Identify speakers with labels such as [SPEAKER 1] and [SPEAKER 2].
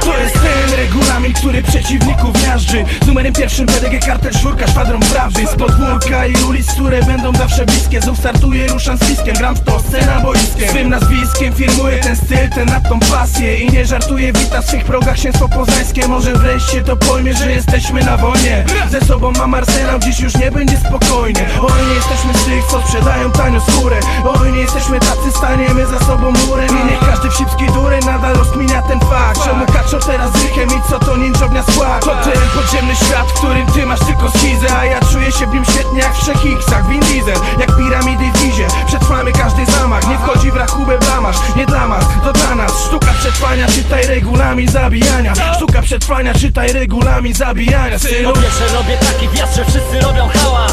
[SPEAKER 1] To jest ten regulamin, który przeciwników miażdży. Z numerem pierwszym PDG kartel szurka, szwadron prawdy. Z podwórka i ulic, które będą zawsze bliskie. Znów startuję, ruszam z piskiem, gram w to scena boiskiem Swym nazwiskiem firmuję ten styl, ten nad tą pasję. I nie żartuję, wita w swych progach księstwo poznańskie. Może wreszcie to pojmie, że jesteśmy na wojnie. Ze sobą mam arsenał, dziś już nie będzie spokojnie. Oj, nie jesteśmy z tych, co sprzedają tanio skórę. Oj, nie jesteśmy tacy, staniemy za sobą murem. I niech każdy wsipski dureń nadal rozkminia ten fakt? Czemu kaczor teraz rychem i co to ninjownia skład? To ten podziemny świat, w którym ty masz tylko schizę A ja czuję się w nim świetnie jak w X-ach. Vin Diesel, jak piramidy w wizie Przetrwamy każdy zamach, nie wchodzi w rachubę blamasz Nie dla nas, to dla nas. Sztuka przetrwania, czytaj regulamin zabijania. Sztuka przetrwania, czytaj regulamin zabijania. Synu
[SPEAKER 2] Po pierwsze robię taki wjazd, że wszyscy robią hałas